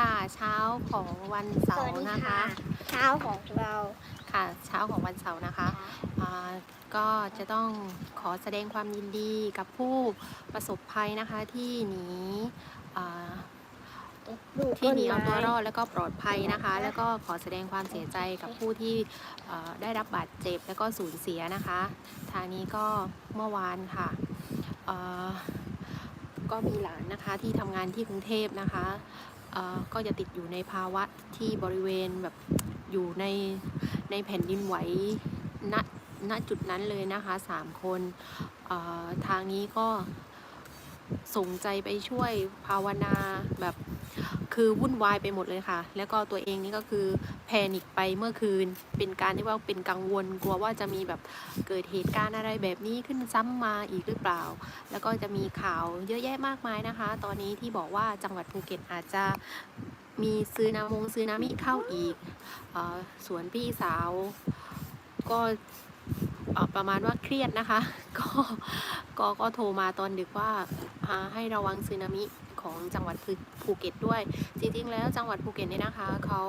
ค่ะ เช้าของวันเสาร์นะคะ เช้าของเราค่ะ เช้าของวันเสาร์นะคะอ่าก็จะต้องขอแสดงความยินดีกับผู้ประสบภัยนะคะที่หนีอ่าที่หนีเอาตัวรอดแล้วก็ปลอดภัยนะคะ แล้วก็ขอแสดงความเสียใจกับผู้ที่เอ่อได้รับบาดเจ็บแล้วก็สูญเสียนะคะ ทางนี้ก็เมื่อวานค่ะเอ่อก็มีหลานนะคะที่ทำงานที่กรุงเทพนะคะเอ่อ ก็จะติดอยู่ในภาวะที่บริเวณแบบอยู่ในในแผ่นดินไหวณณจุดนั้นเลยนะคะสามคนทางนี้ก็ส่งใจไปช่วยภาวนาแบบ คือวุ่นวายไปหมดเลยค่ะ แล้วก็ตัวเองนี่ก็คือแพนิคไปเมื่อคืน เป็นการที่ว่าเป็นกังวลกลัวว่าจะมีแบบเกิดเหตุการณ์อะไรแบบนี้ขึ้นซ้ำมาอีกหรือเปล่า แล้วก็จะมีข่าวเยอะแยะมากมายนะคะ ตอนนี้ที่บอกว่าจังหวัดภูเก็ตอาจจะมีซื้อนามงซื้อนามิเข้าอีกออสวนพี่สาว ก็ประมาณว่าเครียดนะคะ ก็ก็ก็โทรมาตอนดึกว่าอ่าให้ระวังซึนามิ ของจังหวัดภูเก็ตด้วย จริงๆ แล้วจังหวัดภูเก็ตเนี่ยนะคะเขา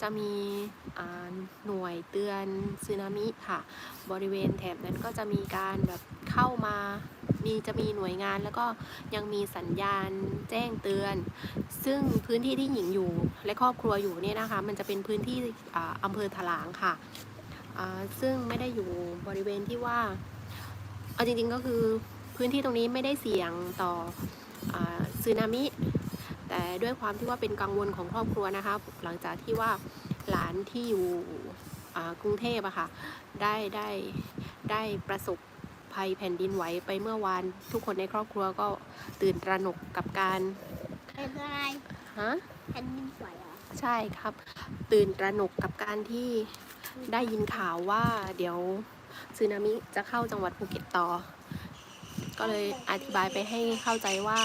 จะมีหน่วยเตือนซึนามิค่ะ บริเวณแถบนั้นก็จะมีการแบบเข้ามามีจะมีหน่วยงานแล้วก็ยังมีสัญญาณแจ้งเตือน ซึ่งพื้นที่ที่หญิงอยู่และครอบครัวอยู่เนี่ยนะคะ มันจะเป็นพื้นที่อ่าอำเภอถลางค่ะซึ่งไม่ได้อยู่บริเวณที่ว่าเอาจริงๆก็คือพื้นที่ตรงนี้ไม่ได้เสี่ยงต่อ ซึนามิ แต่ด้วยความที่ว่าเป็นกังวลของครอบครัวนะคะ หลังจากที่ว่าหลานที่อยู่อ่ากรุงเทพอะค่ะได้ได้ได้ประสบภัยแผ่นดินไหวไปเมื่อวาน ทุกคนในครอบครัวก็ตื่นตระหนกกับการเป็นอะไรฮะแผ่นดินไหวเหรอใช่ครับ ตื่นตระหนกกับการที่ได้ยินข่าวว่าเดี๋ยวสึนามิจะเข้าจังหวัดภูเก็ตต่อ ก็เลยอธิบายไปให้เข้าใจว่า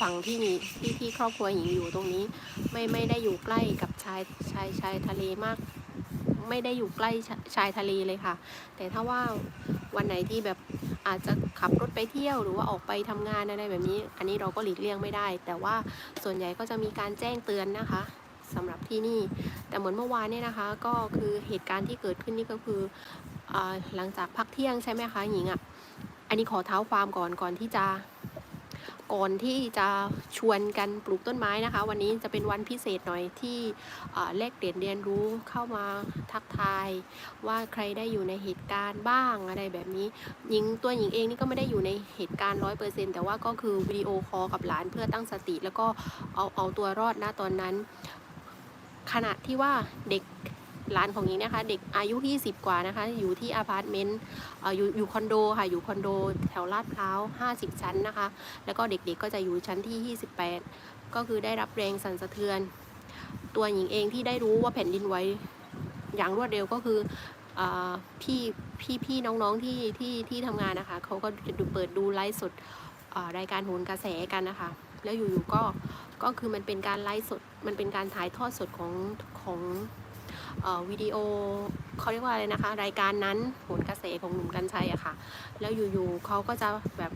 ฝั่งที่นี่ที่ที่ครอบครัวหญิงอยู่ตรงนี้ ไม่ไม่ได้อยู่ใกล้กับชายชายชายทะเลมาก ไม่ได้อยู่ใกล้ชายทะเลเลยค่ะ แต่ถ้าว่าวันไหนที่แบบอาจจะขับรถไปเที่ยวหรือว่าออกไปทำงานอะไรแบบนี้ อันนี้เราก็หลีกเลี่ยงไม่ได้ แต่ว่าส่วนใหญ่ก็จะมีการแจ้งเตือนนะคะสำหรับที่นี่ แต่เหมือนเมื่อวานเนี่ยนะคะ ก็คือเหตุการณ์ที่เกิดขึ้นนี่ก็คืออหลังจากพักเที่ยงใช่ไหมคะหญิงอะ่ะ อันนี้ขอเท้าความก่อนก่อนที่จะ ก่อนที่จะชวนกันปลูกต้นไม้นะคะ วันนี้จะเป็นวันพิเศษหน่อยที่อ่าแลกเปลี่ยนเรียนรู้เข้ามาทักทาย ว่าใครได้อยู่ในเหตุการณ์บ้างอะไรแบบนี้หญิงตัวหญิงเองนี่ก็ไม่ได้อยู่ในเหตุการณ์ร้อยเปอร์เซ็นแต่ว่าก็คือวิดีโอคอลกับหลานเพื่อตั้งสติ แล้วก็เอาเอาตัวรอดนะตอนนั้น ขณะที่ว่าเด็ก หลานของหญิงนะคะ เด็กอายุ 20 กว่านะคะ อยู่ที่อพาร์ตเมนต์อยู่อยู่คอนโดค่ะ อยู่คอนโดแถวลาดพร้าว 50 ชั้นนะคะ แล้วก็เด็กๆก็จะอยู่ชั้นที่ 28 ก็คือได้รับแรงสั่นสะเทือน ตัวหญิงเองที่ได้รู้ว่าแผ่นดินไหวอย่างรวดเร็วก็คือพี่พี่พี่น้องๆที่ที่ที่ทำงานนะคะ เขาก็จะดูเปิดดูไลฟ์สดรายการโหนกระแสกันนะคะ แล้วอยู่ๆก็ก็คือมันเป็นการไลฟ์สด มันเป็นการถ่ายทอดสดของของ วิดีโอเขาเรียกว่าอะไรนะคะ รายการนั้นโหนกระแสของหนุ่มกัญชัยอะค่ะ แล้วอยู่ๆเขาก็จะแบบ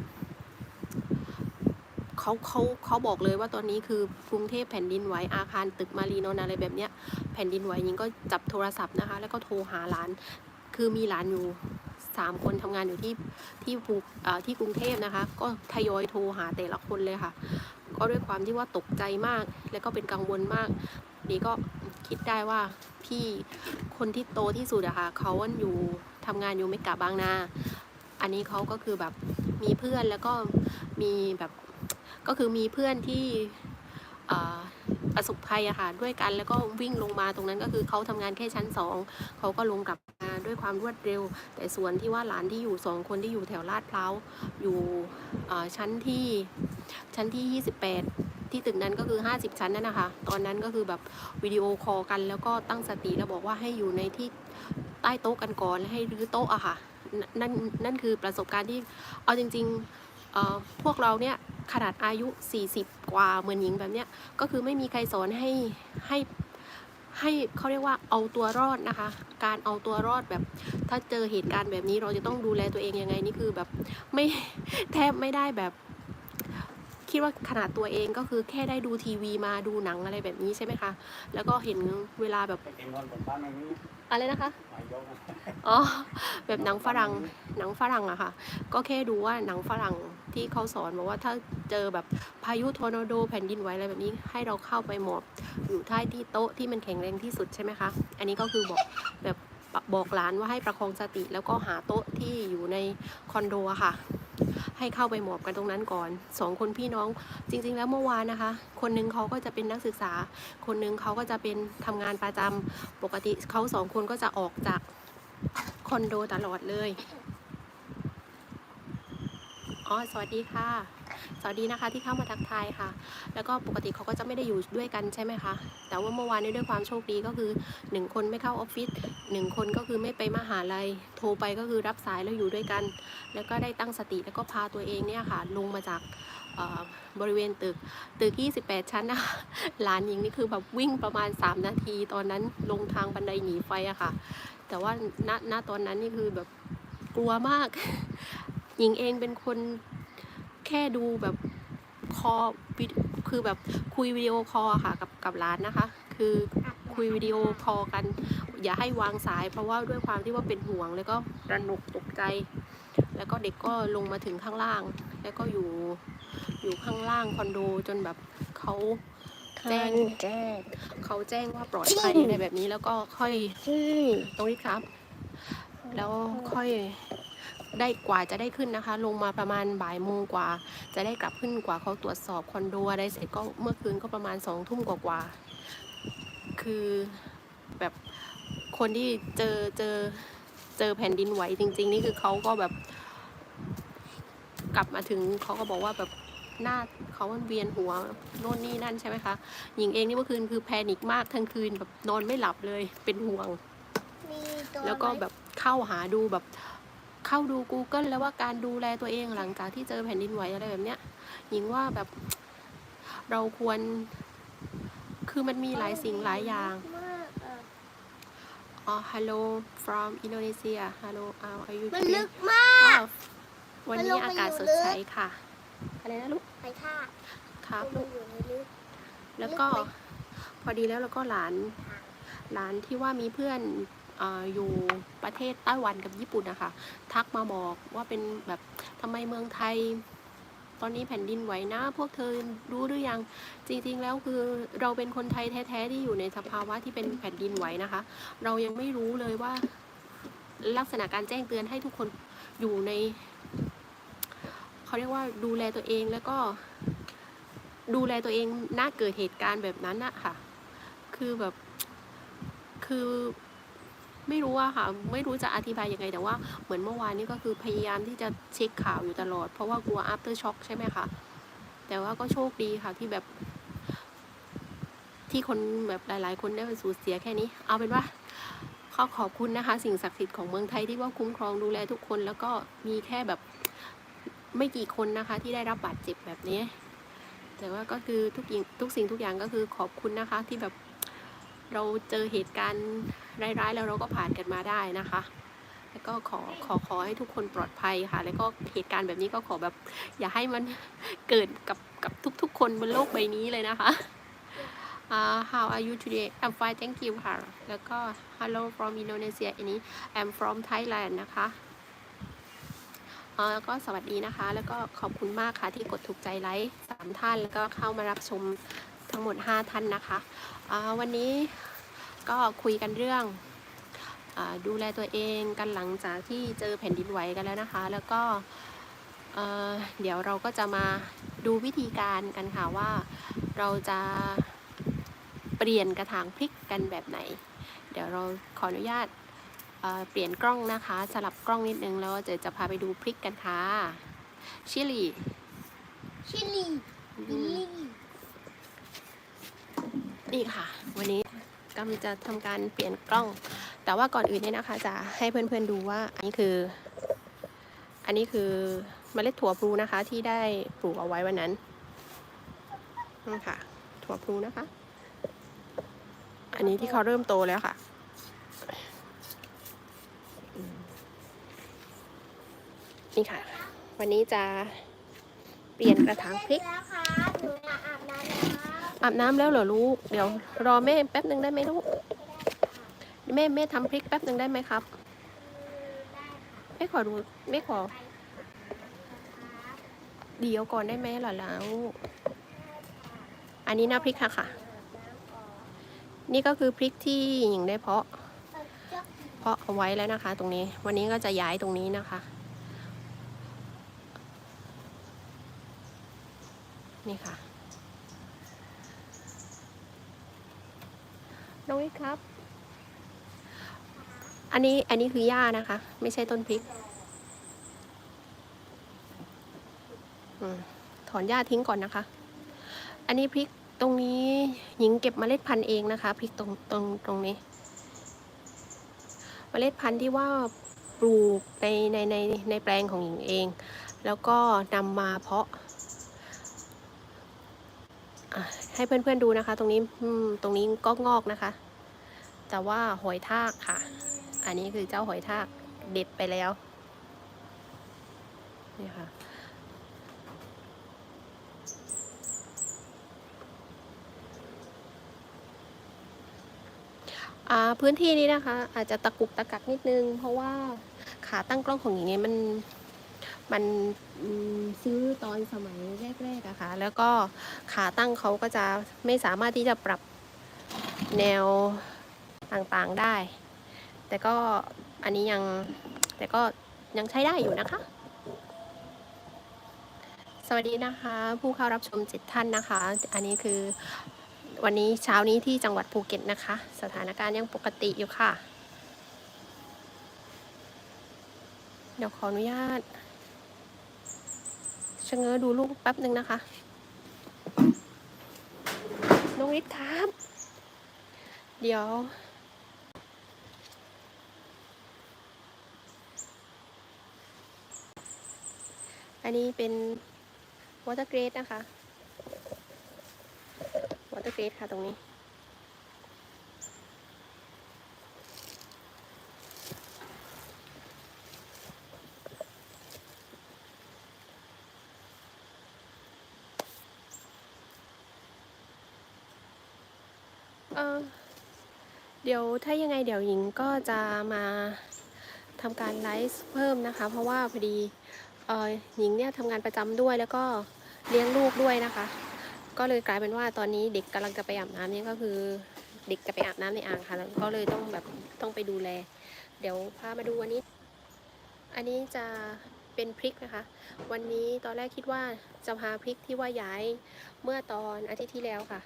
เขาเขาเขาบอกเลยว่าตอนนี้คือกรุงเทพแผ่นดินไหวอาคารตึกมารีนนอะไรแบบเนี้ยแผ่นดินไหวยิงก็จับโทรศัพท์นะคะ แล้วก็โทรหาหลาน คือมีหลานอยู่สามคนทำงานอยู่ที่ที่ภูที่กรุงเทพนะคะ ก็ทยอยโทรหาแต่ละคนเลยค่ะ ก็ด้วยความที่ว่าตกใจมาก แล้วก็เป็นกังวลมาก นี่ก็ คิดได้ว่าพี่คนที่โตที่สุดอะค่ะเขาอยู่ทำงานอยู่เมกะบบางนา อันนี้เขาก็คือแบบมีเพื่อนแล้วก็มีแบบก็คือมีเพื่อนที่ประสบภัยอะค่ะด้วยกันแล้วก็วิ่งลงมาตรงนั้นก็คือเขาทำงานแค่ชั้นสองเขาก็ลงกลับมาด้วยความรวดเร็ว แต่ส่วนที่ว่าหลานที่อยู่สองคนที่อยู่แถวลาดพร้าวอยู่เอ่ชั้นที่ชั้นที่ 28 ที่ตึกนั้นก็คือ 50 ชั้นนั่นนะคะ ตอนนั้นก็คือแบบวิดีโอคอลกันแล้วก็ตั้งสติแล้วบอกว่าให้อยู่ในที่ใต้โต๊ะกันก่อนและให้รื้อโต๊ะอะค่ะนั่นนั่นคือประสบการณ์ที่เอาจริงๆเอ่อพวกเราเนี่ยขนาดอายุ 40 กว่าเหมือนหญิงแบบเนี้ยก็คือไม่มีใครสอนให้ให้ให้เขาเรียกว่าเอาตัวรอดนะคะ การเอาตัวรอดแบบ ถ้าเจอเหตุการณ์แบบนี้เราจะต้องดูแลตัวเองยังไงนี่คือแบบไม่แทบไม่ได้แบบ คิดว่าขนาดตัวเองก็คือแค่ได้ดูทีวีมาดูหนังอะไรแบบนี้ใช่ไหมคะ แล้วก็เห็นเวลาแบบอะไรนะคะอ๋อแบบหนังฝรั่งหนังฝรั่งอะค่ะ ก็แค่ดูว่าหนังฝรั่งที่เขาสอนบอกว่าถ้าเจอแบบพายุทอร์นาโดแผ่นดินไหวอะไรแบบนี้ ให้เราเข้าไปหมอบอยู่ใต้ที่โต๊ะที่มันแข็งแรงที่สุดใช่ไหมคะ อันนี้ก็คือบอกแบบบอกหลานว่าให้ประคองสติแล้วก็หาโต๊ะที่อยู่ในคอนโดอะค่ะ ให้เข้าไปหมอบกันตรงนั้นก่อนสองคนพี่น้องจริง ๆ แล้วเมื่อวานนะคะ คนหนึงเขาก็จะเป็นนักศึกษา คนหนึงเขาก็จะเป็นทำงานประจำปกติเขาสองคนก็จะออกจากคอนโดตลอดเลย อ๋อสวัสดีค่ะ สวัสดีนะคะที่เข้ามาทักทายค่ะ แล้วก็ปกติเขาก็จะไม่ได้อยู่ด้วยกันใช่ไหมคะ แต่ว่าเมื่อวานนี้ด้วยความโชคดีก็คือหนึ่งคนไม่เข้าออฟฟิศหนึ่งคนก็คือไม่ไปมหาลัย โทรไปก็คือรับสายแล้วอยู่ด้วยกัน แล้วก็ได้ตั้งสติแล้วก็พาตัวเองเนี่ยค่ะ ลงมาจากบริเวณตึกตึก 28 ชั้นนะคะหลานหญิงนี่คือแบบวิ่งประมาณ 3 นาที ตอนนั้นลงทางบันไดหนีไฟอะค่ะ แต่ว่าณณตอนนั้นนี่คือแบบกลัวมาก หญิงเองเป็นคนแค่ดูแบบคอวิดคือแบบคุยวิดีโอคอลอะค่ะกับกับร้านนะคะ คือคุยวิดีโอคอลกัน อย่าให้วางสาย เพราะว่าด้วยความที่ว่าเป็นห่วง แล้วก็ระหนกตกใจ แล้วก็เด็กก็ลงมาถึงข้างล่าง แล้วก็อยู่อยู่ข้างล่างคอนโดจนแบบเขาแจ้งแจ้งเขาแจ้งว่าปลอดภัยอะไรแบบนี้แล้วก็ค่อยที่ตรงนี้ครับ แล้วค่อย ได้กว่าจะได้ขึ้นนะคะ ลงมาประมาณบ่ายโมงกว่า จะได้กลับขึ้นกว่าเขาตรวจสอบคอนโดอะไรเสร็จก็เมื่อคืนก็ประมาณสองทุ่มกว่าๆคือแบบคนที่เจอเจอเจอแผ่นดินไหวจริง ๆ นี่คือเขาก็แบบกลับมาถึงเขาก็บอกว่าแบบหน้าเขามันเวียนหัวโน่นนี่นั่นใช่ไหมคะหญิงเองนี่เมื่อคืนคือแพนิคมากทั้งคืนแบบนอนไม่หลับเลยเป็นห่วงมีตัวแล้วก็ไหมแบบเข้าหาดูแบบ เข้าดู Google แล้วว่าการดูแลตัวเองหลังจากที่เจอแผ่นดินไหวอะไรแบบเนี้ยหญิงว่าแบบเราควร คือมันมีหลายสิ่งหลายอย่างมากอะอ๋อ hello from Indonesia hello how are you มัน today ลึกมากอ๋อวันนี้อากาศสดใสค่ะอะไรนะลูกไปท่าครับมัลูนกอยู่ในลึกแล้วก็ลึกไหมพอดีแล้วแล้วก็หลาน หลานที่ว่ามีเพื่อนเออยู่ประเทศไต้หวันกับญี่ปุ่นนะคะ ทักมาบอกว่าเป็นแบบทำไมเมืองไทย ตอนนี้แผ่นดินไหวนะ พวกเธอรู้หรือยัง จริงๆแล้วคือเราเป็นคนไทยแท้ๆที่อยู่ในสภาวะที่เป็นแผ่นดินไหวนะคะ เรายังไม่รู้เลยว่าลักษณะการแจ้งเตือนให้ทุกคนอยู่ในเขาเรียกว่าดูแลตัวเองแล้วก็ดูแลตัวเองน่าเกิดเหตุการณ์แบบนั้นอะค่ะ คือแบบ คือ ไม่รู้อะค่ะ ไม่รู้จะอธิบายยังไง แต่ว่าเหมือนเมื่อวานนี้ก็คือพยายามที่จะเช็คข่าวอยู่ตลอด เพราะว่ากลัว after shock ใช่ไหมคะแต่ว่าก็โชคดีค่ะที่แบบที่คนแบบหลาย ๆ คนได้ไปสูญเสียแค่นี้ เอาเป็นว่าขาขอบคุณนะคะ สิ่งศักดิ์สิทธิ์ของเมืองไทยที่ว่าคุ้มครองดูแลทุกคน แล้วก็มีแค่แบบไม่กี่คนนะคะ ที่ได้รับบาดเจ็บแบบนี้ แต่ว่าก็คือทุกอย่างทุกสิ่งทุกอย่างก็คือขอบคุณนะคะที่แบบเราเจอเหตุการณ์ ร้ายๆ แล้วเราก็ผ่านกันมาได้นะคะ แล้วก็ขอขอขอให้ทุกคนปลอดภัยค่ะ แล้วก็เหตุการณ์แบบนี้ก็ขอแบบ อย่าให้มันเกิดกับกับทุก ๆ คนบนโลกใบนี้เลยนะคะ uh, how are you today I'm fine thank you ค่ะ แล้วก็ hello from Indonesia อันนี้ I'm from Thailand นะคะอ่อแล้วก็สวัสดีนะคะ แล้วก็ขอบคุณมากค่ะที่กดถูกใจไลค์สามท่าน แล้วก็เข้ามารับชมทั้งหมด 5 ท่านนะคะอ่าวันนี้ ก็คุยกันเรื่องอาดูแลตัวเองกันหลังจากที่เจอแผ่นดินไหวกันแล้วนะคะ แล้วก็เอ่อเดี๋ยวเราก็จะมาดูวิธีการกันค่ะว่าเราจะเปลี่ยนกระถางพริกกันแบบไหน เดี๋ยวเราขออนุญาตเอ่อเปลี่ยนกล้องนะคะ สลับกล้องนิดนึงแล้วจะจะพาไปดูพริกกันค่ะชิลีชิลีบิลลี่นี่ค่ะ วันนี้ กำจะทำการเปลี่ยนกล้อง แต่ว่าก่อนอื่นเนี่ยนะคะ จะให้เพื่อนๆดูว่าอันนี้คือ อันนี้คือเมล็ดถั่วพลูนะคะ ที่ได้ปลูกเอาไว้วันนั้นนี่ค่ะ ถั่วพลูนะคะ อันนี้ที่เขาเริ่มโตแล้วค่ะนี่ค่ะ วันนี้จะเปลี่ยนกระถางพริก อาบน้ำแล้วเหรอลูก เดี๋ยวรอแม่แป๊บหนึ่งได้ไหมลูก แม่แม่ทำพริกแป๊บหนึ่งได้ไหมครับ ไม่ขอดูแม่ขอ เดี๋ยวก่อนได้ไหมเหรอแล้ว อันนี้นะพริกค่ะค่ะ นี่ก็คือพริกที่หญิงได้เพาะ เพาะเอาไว้แล้วนะคะ ตรงนี้ วันนี้ก็จะย้ายตรงนี้นะคะ นี่ค่ะ น้องวิทย์ครับ อันนี้อันนี้คือหญ้านะคะ ไม่ใช่ต้นพริกอถอนหญ้าทิ้งก่อนนะคะ อันนี้พริกตรงนี้หญิงเก็บเมล็ดพันธุ์เองนะคะพริกตรงตรงตรงนี้เมล็ดพันธุ์ที่ว่าปลูกในในในในแปลงของหญิงเอง แล้วก็นำมาเพาะ ให้เพื่อนๆดูนะคะ ตรงนี้ตรงนี้ก็งอกนะคะ แต่ว่าหอยทากค่ะ อันนี้คือเจ้าหอยทากเด็ดไปแล้วนี่ค่ะพื้นที่นี้นะคะ อาจจะตะกุกตะกักนิดนึง เพราะว่าขาตั้งกล้องของหญิงเนี่ยมัน มันซื้อตอนสมัยแรกๆอะค่ะ แล้วก็ขาตั้งเขาก็จะไม่สามารถที่จะปรับแนวต่างๆได้ แต่ก็อันนี้ยังแต่ก็ยังใช้ได้อยู่นะคะ สวัสดีนะคะ ผู้เข้ารับชมเจ็ดท่านนะคะ อันนี้คือวันนี้เช้านี้ที่จังหวัดภูเก็ตนะคะ สถานการณ์ยังปกติอยู่ค่ะ เดี๋ยวขออนุญาต ชะเง้อดูลูกแป๊บหนึ่งนะคะ น้องวิทย์ครับ เดี๋ยว อันนี้เป็นวอเตอร์เกรดนะคะวอเตอร์เกรดค่ะตรงนี้ เดี๋ยวถ้ายังไงเดี๋ยวหญิงก็จะมาทำการไลฟ์เพิ่มนะคะ เพราะว่าพอดีเออหญิงเนี่ยทำงานประจำด้วยแล้วก็เลี้ยงลูกด้วยนะคะ ก็เลยกลายเป็นว่าตอนนี้เด็กกำลังจะไปอาบน้ำนี่ก็คือเด็กจะไปอาบน้ำในอ่างค่ะแล้วก็เลยต้องแบบต้องไปดูแล เดี๋ยวพามาดูอันนี้ อันนี้จะเป็นพริกนะคะ วันนี้ตอนแรกคิดว่าจะพาพริกที่ว่าย้ายเมื่อตอนอาทิตย์ที่แล้วค่ะ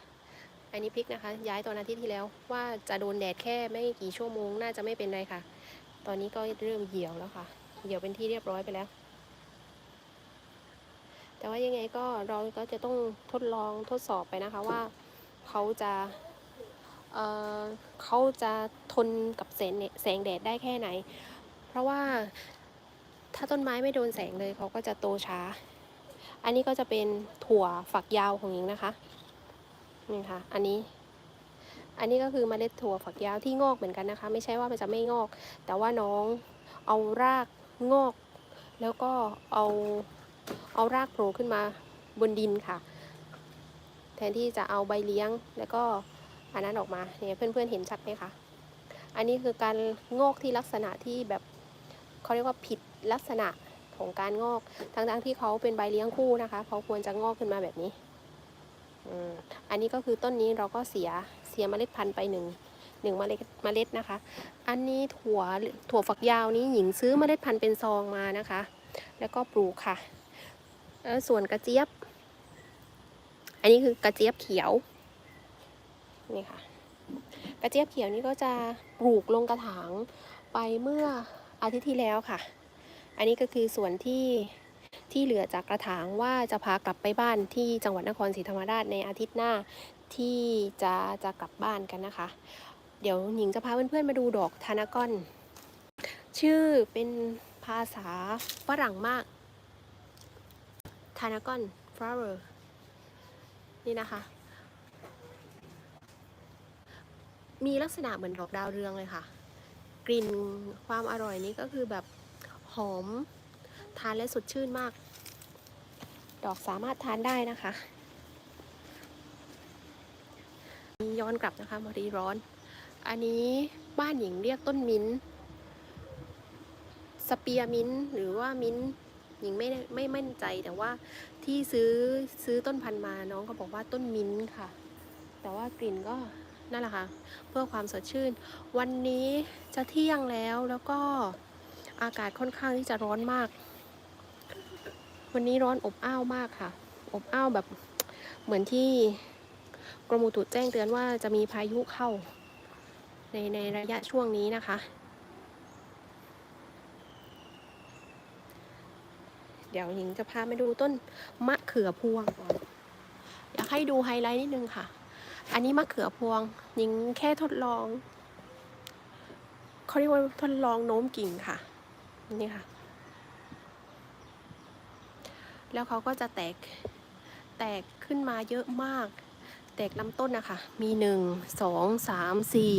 อันนี้พริกนะคะ ย้ายตอนอาทิตย์ที่แล้วว่าจะโดนแดดแค่ไม่กี่ชั่วโมงน่าจะไม่เป็นไรค่ะ ตอนนี้ก็เริ่มเหี่ยวแล้วค่ะ เหี่ยวเป็นที่เรียบร้อยไปแล้ว แต่ว่ายังไงก็เราก็จะต้องทดลองทดสอบไปนะคะว่าเขาจะเเขาจะทนกับแสงแสงแดดได้แค่ไหน เพราะว่าถ้าต้นไม้ไม่โดนแสงเลยเขาก็จะโตช้า อันนี้ก็จะเป็นถั่วฝักยาวของหญิงนะคะ นี่ค่ะ อันนี้ อันนี้ก็คือเมล็ดถั่วฝักยาวที่งอกเหมือนกันนะคะ ไม่ใช่ว่ามันจะไม่งอก แต่ว่าน้องเอารากงอก แล้วก็เอาเอารากโผล่ขึ้นมาบนดินค่ะ แทนที่จะเอาใบเลี้ยงแล้วก็อันนั้นออกมาเนี่ยเพื่อนๆเห็นชัดไหมคะอันนี้คือการงอกที่ลักษณะที่แบบเขาเรียกว่าผิดลักษณะของการงอกทั้งๆที่เขาเป็นใบเลี้ยงคู่นะคะเขาควรจะงอกขึ้นมาแบบนี้ อันนี้ก็คือต้นนี้เราก็เสียเสียเมล็ดพันธุ์ไปหนึ่งหนึ่งเมล็ดเมล็ดนะคะ อันนี้ถั่วถั่วฝักยาวนี้หญิงซื้อเมล็ดพันธุ์เป็นซองมานะคะ แล้วก็ปลูกค่ะแล้วส่วนกระเจี๊ยบ อันนี้คือกระเจี๊ยบเขียวนี่ค่ะ กระเจี๊ยบเขียวนี้ก็จะปลูกลงกระถางไปเมื่ออาทิตย์ที่แล้วค่ะ อันนี้ก็คือส่วนที่ ที่เหลือจากกระถางว่าจะพากลับไปบ้านที่จังหวัดนครศรีธรรมราชในอาทิตย์หน้าที่จะจะกลับบ้านกันนะคะ เดี๋ยวหญิงจะพาเพื่อนๆมาดูดอกทานากอน ชื่อเป็นภาษาฝรั่งมากทานากอน flower นี่นะคะ มีลักษณะเหมือนดอกดาวเรืองเลยค่ะ กลิ่นความอร่อยนี้ก็คือแบบหอม ทานและสดชื่นมาก ดอกสามารถทานได้นะคะนี่ย้อนกลับนะคะมารีร้อน อันนี้บ้านหญิงเรียกต้นมิ้น สเปียมิ้นหรือว่ามิ้นหญิงไม่ได้ไม่มั่นใจแต่ว่าที่ซื้อซื้อต้นพันธุ์มาน้องก็บอกว่าต้นมิ้นค่ะ แต่ว่ากลิ่นก็นั่นแหละค่ะ เพื่อความสดชื่น วันนี้จะเที่ยงแล้วแล้วก็อากาศค่อนข้างที่จะร้อนมาก วันนี้ร้อนอบอ้าวมากค่ะ อบอ้าวแบบเหมือนที่กรมอุตุแจ้งเตือนว่าจะมีพายุเข้า ในในระยะช่วงนี้นะคะ เดี๋ยวหญิงจะพามาดูต้นมะเขือพวงก่อนอยากให้ดูไฮไลท์นิดนึงค่ะ อันนี้มะเขือพวงหญิงแค่ทดลองเขาเรียกว่าทดลองโน้มกิ่งค่ะ นี่ค่ะ แล้วเขาก็จะแตกแตกขึ้นมาเยอะมาก แตกลำต้นนะคะ มีหนึ่งสองสามสี่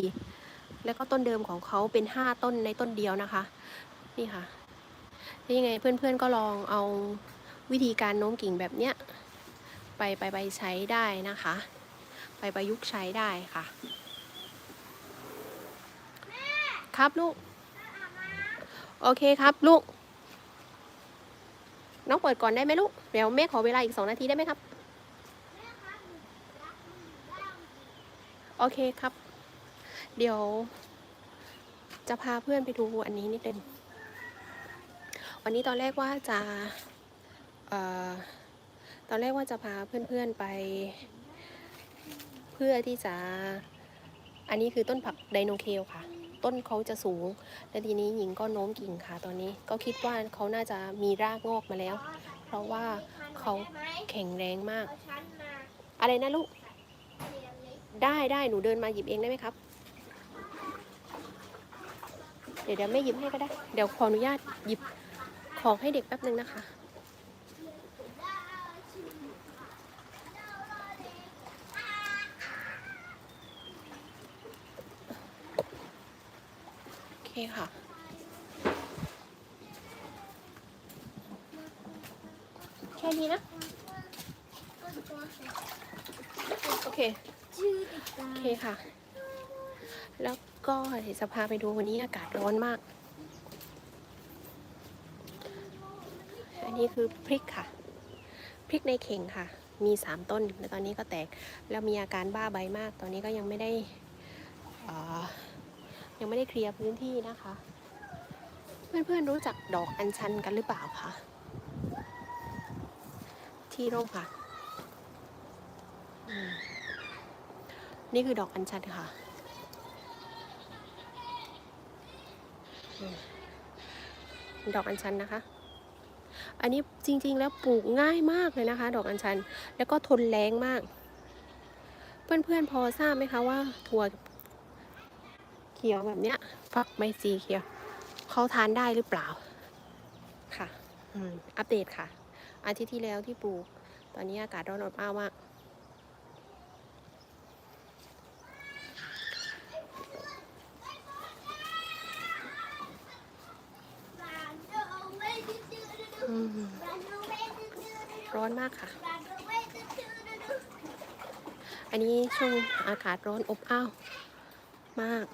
แล้วก็ต้นเดิมของเขาเป็นห้าต้นในต้นเดียวนะคะ นี่ค่ะแล้วยังไงเพื่อนๆก็ลองเอาวิธีการโน้มกิ่งแบบเนี้ยไปไปไปใช้ได้นะคะ ไปประยุกต์ใช้ได้ค่ะครับลูก โอเคครับลูก น้องเปิดก่อนได้ไหมลูก เดี๋ยวแม่ขอเวลาอีกสองนาทีได้ไหมครับ โอเคครับ เดี๋ยว จะพาเพื่อนไปดูอันนี้นิดนึงวันนี้ตอนแรกว่าจะออตอนแรกว่าจะพาเพื่อนๆไป เพื่อที่จะ อันนี้คือต้นผักไดโนเคลค่ะ ต้นเขาจะสูง และทีนี้หญิงก็โน้มกิ่งค่ะตอนนี้ ก็คิดว่าเขาน่าจะมีรากงอกมาแล้ว เพราะว่าเขาแข็งแรงมาก อะไรนะลูก ได้ได้หนูเดินมาหยิบเองได้ไหมครับ เดี๋ยวเดี๋ยวแม่หยิบให้ก็ได้ เดี๋ยวขออนุญาตหยิบของให้เด็กแป๊บนึงนะคะ โอเคค่ะ แค่นี้นะ โอเคชื่อติดตาโอเคค่ะ แล้วก็เดี๋ยวจะพาไปดูวันนี้อากาศร้อนมาก อันนี้คือพริกค่ะ พริกในเข่งค่ะ มีสามต้น แล้วตอนนี้ก็แตก แล้วมีอาการบ้าใบมาก ตอนนี้ก็ยังไม่ได้เอ่อ ยังไม่ได้เคลียร์พื้นที่นะคะ เพื่อนๆรู้จักดอกอัญชันกันหรือเปล่าคะที่ร่มค่ะ นี่คือดอกอัญชันค่ะ ดอกอัญชันนะคะ อันนี้จริง ๆ แล้วปลูกง่ายมากเลยนะคะ ดอกอัญชัน แล้วก็ทนแรงมาก เพื่อนๆพอทราบไหมคะว่าถั่ว ขียวแบบเนี้ยฟักใบสีเขียวเขาทานได้หรือเปล่าค่ะอืมอัปเดตค่ะ อาทิตย์ที่แล้วที่ปลูก ตอนนี้อากาศร้อนอบอ้าวมากอืมร้อนมากค่ะ อันนี้ช่วงอากาศร้อนอบอ้าวมาก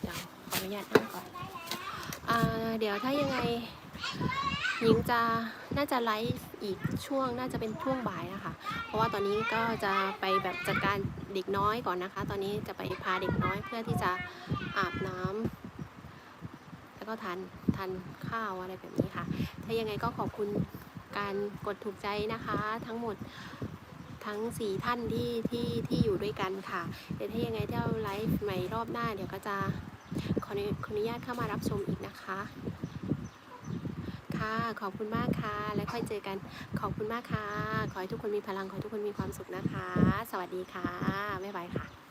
เดี๋ยวขออนุ ญาตนั่งก่อนอเดี๋ยวถ้ายังไงหญิงจะน่าจะไลฟ์อีกช่วงน่าจะเป็นช่วงบ่ายนะคะ เพราะว่าตอนนี้ก็จะไปแบบจัดการเด็กน้อยก่อนนะคะ ตอนนี้จะไปพาเด็กน้อยเพื่อที่จะอาบน้ำแล้วก็ทานทานข้าวอะไรแบบนี้ค่ะ ถ้ายังไงก็ขอบคุณการกดถูกใจนะคะ ทั้งหมดทั้ง 4 ท่านที่ที่ที่อยู่ด้วยกันค่ะเดี๋ยวถ้ายังไงเที่ยวไลฟ์ใหม่รอบหน้าเดี๋ยวก็จะ ออนุขออนุญาตเข้ามารับชมอีกนะคะ ค่ะขอบคุณมากค่ะ แล้วค่อยเจอกันขอบคุณมากค่ะ ขอให้ทุกคนมีพลังขอให้ทุกคนมีความสุขนะคะ สวัสดีค่ะบ๊ายบายค่ะ